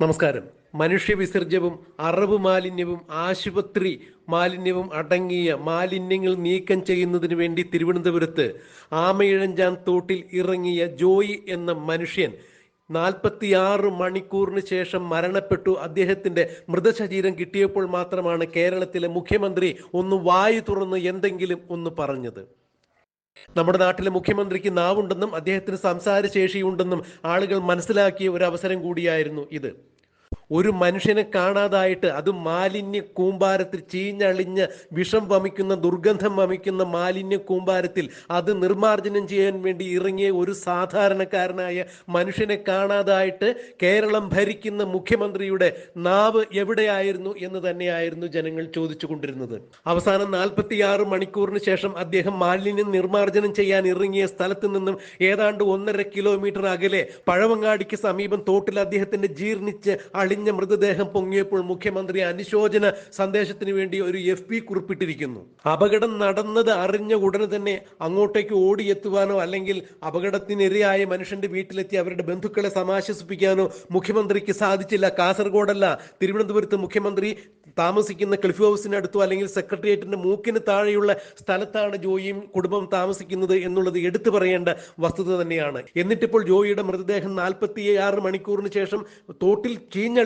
നമസ്കാരം. മനുഷ്യ വിസർജ്യവും അറബ് മാലിന്യവും ആശുപത്രി മാലിന്യവും അടങ്ങിയ മാലിന്യങ്ങൾ നീക്കം ചെയ്യുന്നതിന് വേണ്ടി തിരുവനന്തപുരത്ത് ആമയിഴഞ്ചാൻ തോട്ടിൽ ഇറങ്ങിയ ജോയി എന്ന മനുഷ്യൻ നാൽപ്പത്തിയാറ് മണിക്കൂറിന് ശേഷം മരണപ്പെട്ടു. അദ്ദേഹത്തിന്റെ മൃതശരീരം കിട്ടിയപ്പോൾ മാത്രമാണ് കേരളത്തിലെ മുഖ്യമന്ത്രി ഒന്ന് വായു തുറന്ന് എന്തെങ്കിലും ഒന്ന് പറഞ്ഞത്. നമ്മുടെ നാട്ടിലെ മുഖ്യമന്ത്രിക്ക് നാവുണ്ടെന്നും അദ്ദേഹത്തിന് സംസാര ശേഷിയുണ്ടെന്നും ആളുകൾ മനസ്സിലാക്കിയ ഒരു അവസരം കൂടിയായിരുന്നു ഇത്. ഒരു മനുഷ്യനെ കാണാതായിട്ട് അത് മാലിന്യ കൂമ്പാരത്തിൽ ചീഞ്ഞളിഞ്ഞ് വിഷം വമിക്കുന്ന ദുർഗന്ധം വമിക്കുന്ന മാലിന്യ കൂമ്പാരത്തിൽ അത് നിർമ്മാർജനം ചെയ്യാൻ വേണ്ടി ഇറങ്ങിയ ഒരു സാധാരണക്കാരനായ മനുഷ്യനെ കാണാതായിട്ട് കേരളം ഭരിക്കുന്ന മുഖ്യമന്ത്രിയുടെ നാവ് എവിടെയായിരുന്നു എന്ന് തന്നെയായിരുന്നു ജനങ്ങൾ ചോദിച്ചു കൊണ്ടിരുന്നത് അവസാനം നാൽപ്പത്തിയാറ് മണിക്കൂറിന് ശേഷം അദ്ദേഹം മാലിന്യം നിർമ്മാർജനം ചെയ്യാൻ ഇറങ്ങിയ സ്ഥലത്ത് നിന്നും ഏതാണ്ട് ഒന്നര കിലോമീറ്റർ അകലെ പഴവങ്ങാടിക്ക് സമീപം തോട്ടിൽ അദ്ദേഹത്തിന്റെ ജീർണിച്ച് അളിഞ്ഞ മൃതദേഹം പൊങ്ങിയപ്പോൾ മുഖ്യമന്ത്രി അനുശോചന സന്ദേശത്തിന് വേണ്ടി ഒരു എഫ് പി കുറിപ്പിട്ടിരിക്കുന്നു. അപകടം നടന്നത് അറിഞ്ഞ ഉടനെ തന്നെ അങ്ങോട്ടേക്ക് ഓടിയെത്തുവാനോ അല്ലെങ്കിൽ അപകടത്തിനിരയായ മനുഷ്യന്റെ വീട്ടിലെത്തി അവരുടെ ബന്ധുക്കളെ സമാശ്വസിപ്പിക്കാനോ മുഖ്യമന്ത്രിക്ക് സാധിച്ചില്ല. കാസർഗോഡല്ല തിരുവനന്തപുരത്ത് മുഖ്യമന്ത്രി താമസിക്കുന്ന ക്ലിഫ് ഹൗസിനടുത്തോ അല്ലെങ്കിൽ സെക്രട്ടേറിയറ്റിന്റെ മൂക്കിന് താഴെയുള്ള സ്ഥലത്താണ് ജോയിയും കുടുംബം താമസിക്കുന്നത് എന്നുള്ളത് എടുത്തു പറയേണ്ട വസ്തുത തന്നെയാണ്. എന്നിട്ടിപ്പോൾ ജോയിയുടെ മൃതദേഹം നാൽപ്പത്തി ആറ് മണിക്കൂറിന് ശേഷം തോട്ടിൽ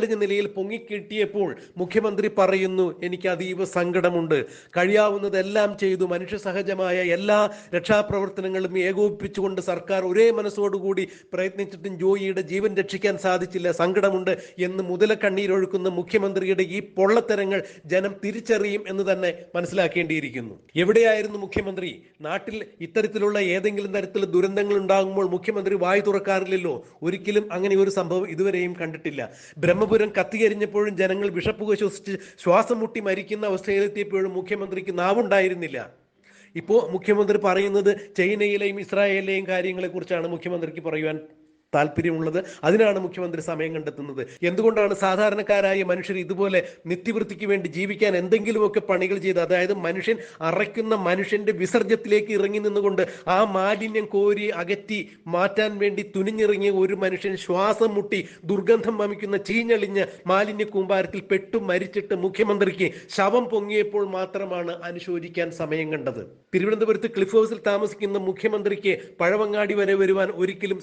ചീഞ്ഞളിഞ്ഞ നിലയിൽ പൊങ്ങിക്കിട്ടിയപ്പോൾ മുഖ്യമന്ത്രി പറയുന്നു എനിക്ക് അതീവ സങ്കടമുണ്ട്. കഴിയാവുന്നതെല്ലാം ചെയ്തു. മനുഷ്യ സഹജമായ എല്ലാ രക്ഷാപ്രവർത്തനങ്ങളും ഏകോപിപ്പിച്ചുകൊണ്ട് സർക്കാർ ഒരേ മനസ്സോടുകൂടി പ്രയത്നിച്ചിട്ടും ജോയിയുടെ ജീവൻ രക്ഷിക്കാൻ സാധിച്ചില്ല. സങ്കടമുണ്ട് എന്ന് മുതല കണ്ണീരൊഴുക്കുന്ന മുഖ്യമന്ത്രിയുടെ ഈ പൊള്ളത്തരങ്ങൾ ജനം തിരിച്ചറിയും എന്ന് തന്നെ മനസ്സിലാക്കേണ്ടിയിരിക്കുന്നു. എവിടെയായിരുന്നു മുഖ്യമന്ത്രി? നാട്ടിൽ ഇത്തരത്തിലുള്ള ഏതെങ്കിലും തരത്തിൽ ദുരന്തങ്ങൾ ഉണ്ടാകുമ്പോൾ മുഖ്യമന്ത്രി വായു തുറക്കാറില്ലല്ലോ. ഒരിക്കലും അങ്ങനെ ഒരു സംഭവം ഇതുവരെയും കണ്ടിട്ടില്ല. ബ്രഹ്മപുരം കത്തിയെരിഞ്ഞപ്പോഴും ജനങ്ങൾ വിഷപ്പുക ശ്വസിച്ച് ശ്വാസം മുട്ടി മരിക്കുന്ന അവസ്ഥയിലെത്തിയപ്പോഴും മുഖ്യമന്ത്രിക്ക് നാവുണ്ടായിരുന്നില്ല. ഇപ്പോൾ മുഖ്യമന്ത്രി പറയുന്നത് ചൈനയിലെയും ഇസ്രായേലിലെയും കാര്യങ്ങളെക്കുറിച്ചാണ് മുഖ്യമന്ത്രിക്ക് പറയുവാൻ താല്പര്യമുള്ളത്. അതിനാണ് മുഖ്യമന്ത്രി സമയം കണ്ടെത്തുന്നത്. എന്തുകൊണ്ടാണ് സാധാരണക്കാരായ മനുഷ്യർ ഇതുപോലെ നിത്യവൃത്തിക്ക് വേണ്ടി ജീവിക്കാൻ എന്തെങ്കിലുമൊക്കെ പണികൾ ചെയ്ത് അതായത് മനുഷ്യൻ അറയ്ക്കുന്ന മനുഷ്യന്റെ വിസർജ്യത്തിലേക്ക് ഇറങ്ങി നിന്നുകൊണ്ട് ആ മാലിന്യം കോരി അകറ്റി മാറ്റാൻ വേണ്ടി തുനിഞ്ഞിറങ്ങിയ ഒരു മനുഷ്യൻ ശ്വാസം മുട്ടി ദുർഗന്ധം വമിക്കുന്ന ചീഞ്ഞളിഞ്ഞ മാലിന്യ കൂമ്പാരത്തിൽ പെട്ടു മരിച്ചിട്ട് മുഖ്യമന്ത്രിക്ക് ശവം പൊങ്ങിയപ്പോൾ മാത്രമാണ് അനുശോചിക്കാൻ സമയം കണ്ടത്. തിരുവനന്തപുരത്ത് ക്ലിഫ് ഹൗസിൽ താമസിക്കുന്ന മുഖ്യമന്ത്രിക്ക് പഴവങ്ങാടി വരെ വരുവാൻ ഒരിക്കലും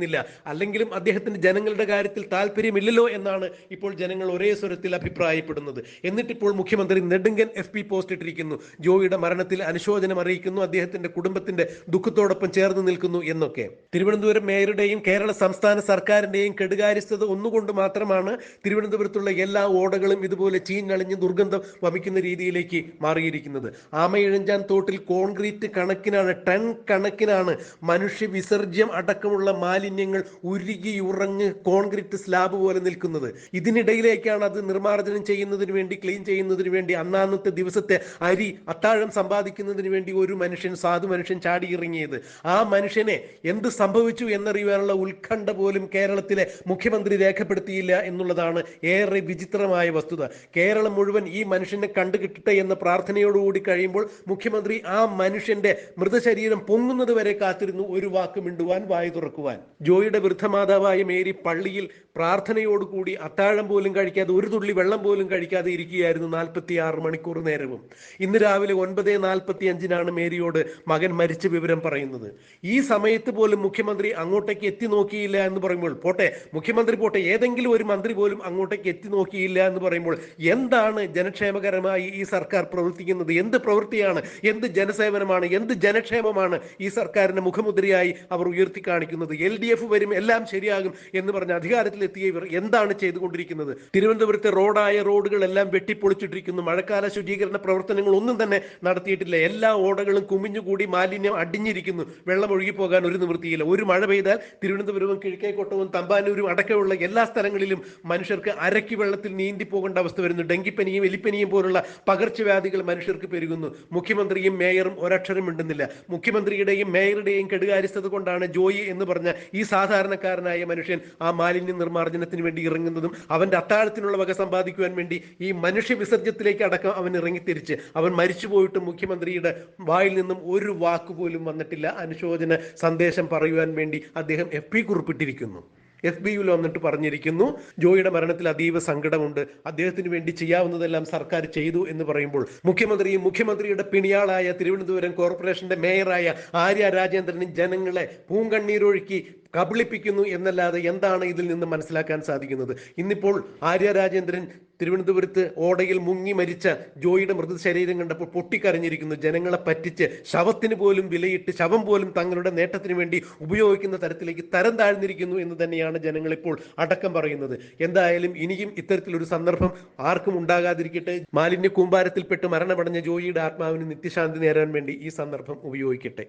സമയമുണ്ടായിരുന്നില്ല അല്ലെങ്കിലും അദ്ദേഹത്തിന് ജനങ്ങളുടെ കാര്യത്തിൽ താല്പര്യമില്ലല്ലോ എന്നാണ് ഇപ്പോൾ ജനങ്ങൾ ഒരേ സ്വരത്തിൽ അഭിപ്രായപ്പെടുന്നത്. എന്നിട്ടിപ്പോൾ മുഖ്യമന്ത്രി നെടുങ്കൻ എഫ് പി പോസ്റ്റ് ഇട്ടിരിക്കുന്നു. ജോയിയുടെ മരണത്തിൽ അനുശോചനം അറിയിക്കുന്നു. അദ്ദേഹത്തിന്റെ കുടുംബത്തിന്റെ ദുഃഖത്തോടൊപ്പം ചേർന്ന് നിൽക്കുന്നു എന്നൊക്കെ. തിരുവനന്തപുരം മേയറുടെയും കേരള സംസ്ഥാന സർക്കാരിന്റെയും കെടുകാര്യസ്ഥത ഒന്നുകൊണ്ട് മാത്രമാണ് തിരുവനന്തപുരത്തുള്ള എല്ലാ ഓടകളും ഇതുപോലെ ചീഞ്ഞളിഞ്ഞ് ദുർഗന്ധം വമിക്കുന്ന രീതിയിലേക്ക് മാറിയിരിക്കുന്നത്. ആമയിഴഞ്ചാൻ തോട്ടിൽ കോൺക്രീറ്റ് കണക്കിനാണ് ടൺ കണക്കിനാണ് മനുഷ്യ വിസർജ്യം അടക്കമുള്ള മാലിന്യങ്ങൾ ഉരുകി ഉറഞ്ഞ് കോൺക്രീറ്റ് സ്ലാബ് പോലെ നിൽക്കുന്നത്. ഇതിനിടയിലേക്കാണ് അത് നിർമ്മാർജനം ചെയ്യുന്നതിന് വേണ്ടി ക്ലീൻ ചെയ്യുന്നതിന് വേണ്ടി അന്നാന്നത്തെ ദിവസത്തെ അരി അത്താഴം സമ്പാദിക്കുന്നതിന് വേണ്ടി ഒരു മനുഷ്യൻ സാധു മനുഷ്യൻ ചാടി ചാടിയിറങ്ങിയത്. ആ മനുഷ്യനെ എന്ത് സംഭവിച്ചു എന്നറിയുവാനുള്ള ഉത്കണ്ഠ പോലും കേരളത്തിലെ മുഖ്യമന്ത്രി രേഖപ്പെടുത്തിയില്ല എന്നുള്ളതാണ് ഏറെ വിചിത്രമായ വസ്തുത. കേരളം മുഴുവൻ ഈ മനുഷ്യനെ കണ്ടുകിട്ടട്ടെ എന്ന പ്രാർത്ഥനയോടുകൂടി കഴിയുമ്പോൾ മുഖ്യമന്ത്രി ആ മനുഷ്യന്റെ മൃതശരീരം പൊങ്ങുന്നത് വരെ കാത്തിരുന്നു ഒരു വാക്ക് മിണ്ടുവാൻ വായു തുറക്കുവാൻ. ജോയിയുടെ വൃദ്ധമാതാവായ മേരി പള്ളിയിൽ പ്രാർത്ഥനയോടുകൂടി അത്താഴം പോലും കഴിക്കാതെ ഒരു തുള്ളി വെള്ളം പോലും കഴിക്കാതെ ഇരിക്കുകയായിരുന്നു നാൽപ്പത്തി ആറ് മണിക്കൂർ നേരവും. ഇന്ന് രാവിലെ ഒൻപത് നാൽപ്പത്തി അഞ്ചിനാണ് മേരിയോട് മകൻ മരിച്ച വിവരം പറയുന്നത്. ഈ സമയത്ത് പോലും മുഖ്യമന്ത്രി അങ്ങോട്ടേക്ക് എത്തി നോക്കിയില്ല എന്ന് പറയുമ്പോൾ പോട്ടെ മുഖ്യമന്ത്രി പോട്ടെ ഏതെങ്കിലും ഒരു മന്ത്രി പോലും അങ്ങോട്ടേക്ക് എത്തി നോക്കിയില്ല എന്ന് പറയുമ്പോൾ എന്താണ് ജനക്ഷേമകരമായി ഈ സർക്കാർ പ്രവർത്തിക്കുന്നത്? എന്ത് പ്രവൃത്തിയാണ്? എന്ത് ജനസേവനമാണ്? എന്ത് ജനക്ഷേമമാണ് ഈ സർക്കാരിന്റെ മുഖമുദ്രയായി അവർ ഉയർത്തി കാണിക്കുന്നത്? എൽ ഡി എഫ് വരും എല്ലാം ശരിയാകും എന്ന് പറഞ്ഞ് അധികാരത്തിലെത്തിയ ഇവർ എന്താണ് ചെയ്തുകൊണ്ടിരിക്കുന്നത്? തിരുവനന്തപുരത്തെ റോഡായ റോഡുകളെല്ലാം വെട്ടിപ്പൊളിച്ചിട്ടിരിക്കുന്നു. മഴക്കാല ശുചീകരണ പ്രവർത്തനങ്ങൾ ഒന്നും തന്നെ നടത്തിയിട്ടില്ല. എല്ലാ ഓടകളും കുമിഞ്ഞുകൂടി മാലിന്യം അടിഞ്ഞിരിക്കുന്നു. വെള്ളം ഒഴുകിപ്പോകാൻ ഒരു നിവൃത്തിയില്ല. ഒരു മഴ പെയ്താൽ തിരുവനന്തപുരവും കിഴക്കേക്കോട്ടവും തമ്പാനൂരും അടക്കമുള്ള എല്ലാ സ്ഥലങ്ങളിലും മനുഷ്യർക്ക് അരക്കി വെള്ളത്തിൽ നീന്തി പോകേണ്ട അവസ്ഥ വരുന്നു. ഡെങ്കിപ്പനിയും എലിപ്പനിയും പോലുള്ള പകർച്ചവ്യാധികൾ മനുഷ്യർക്ക് പെരുകുന്നു. മുഖ്യമന്ത്രിയും മേയറും ഒരക്ഷരം മിണ്ടുന്നില്ല മുഖ്യമന്ത്രിയുടെയും മേയറുടെയും കെടുകാര്യസ്ഥത കൊണ്ടാണ് ജോയി എന്ന് പറഞ്ഞ സാധാരണക്കാരനായ മനുഷ്യൻ ആ മാലിന്യ നിർമ്മാർജനത്തിന് വേണ്ടി ഇറങ്ങുന്നതും അവന്റെ അത്താഴത്തിനുള്ള വക സമ്പാദിക്കുവാൻ വേണ്ടി ഈ മനുഷ്യ വിസർജ്യത്തിലേക്ക് അടക്കം അവൻ ഇറങ്ങിത്തിരിച്ച് അവൻ മരിച്ചുപോയിട്ട് മുഖ്യമന്ത്രിയുടെ വായിൽ നിന്നും ഒരു വാക്കുപോലും വന്നിട്ടില്ല. അനുശോചന സന്ദേശം പറയുവാൻ വേണ്ടി അദ്ദേഹം എഫ് പി കുറിപ്പിട്ടിരിക്കുന്നു. എഫ് ബി യു വന്നിട്ട് പറഞ്ഞിരിക്കുന്നു ജോയിയുടെ മരണത്തിൽ അതീവ സങ്കടമുണ്ട്. അദ്ദേഹത്തിന് വേണ്ടി ചെയ്യാവുന്നതെല്ലാം സർക്കാർ ചെയ്തു എന്ന് പറയുമ്പോൾ മുഖ്യമന്ത്രിയും മുഖ്യമന്ത്രിയുടെ പിണിയാളായ തിരുവനന്തപുരം കോർപ്പറേഷന്റെ മേയറായ ആര്യ രാജേന്ദ്രനും ജനങ്ങളെ പൂങ്കണ്ണീരൊഴുക്കി കബളിപ്പിക്കുന്നു എന്നല്ലാതെ എന്താണ് ഇതിൽ നിന്ന് മനസ്സിലാക്കാൻ സാധിക്കുന്നത്? ഇന്നിപ്പോൾ ആര്യ രാജേന്ദ്രൻ തിരുവനന്തപുരത്ത് ഓടയിൽ മുങ്ങി മരിച്ച ജോയിയുടെ മൃതശരീരം കണ്ടപ്പോൾ പൊട്ടിക്കരഞ്ഞിരിക്കുന്നു. ജനങ്ങളെ പറ്റിച്ച് ശവത്തിന് പോലും വിലയിട്ട് ശവം പോലും തങ്ങളുടെ നേട്ടത്തിന് വേണ്ടി ഉപയോഗിക്കുന്ന തരത്തിലേക്ക് തരം താഴ്ന്നിരിക്കുന്നു എന്ന് തന്നെയാണ് ജനങ്ങൾ ഇപ്പോൾ അടക്കം പറയുന്നത്. എന്തായാലും ഇനിയും ഇത്തരത്തിലൊരു സന്ദർഭം ആർക്കും ഉണ്ടാകാതിരിക്കട്ടെ. മാലിന്യ കൂമ്പാരത്തിൽപ്പെട്ട് മരണമടഞ്ഞ ജോയിയുടെ ആത്മാവിന് നിത്യശാന്തി നേരാൻ വേണ്ടി ഈ സന്ദർഭം ഉപയോഗിക്കട്ടെ.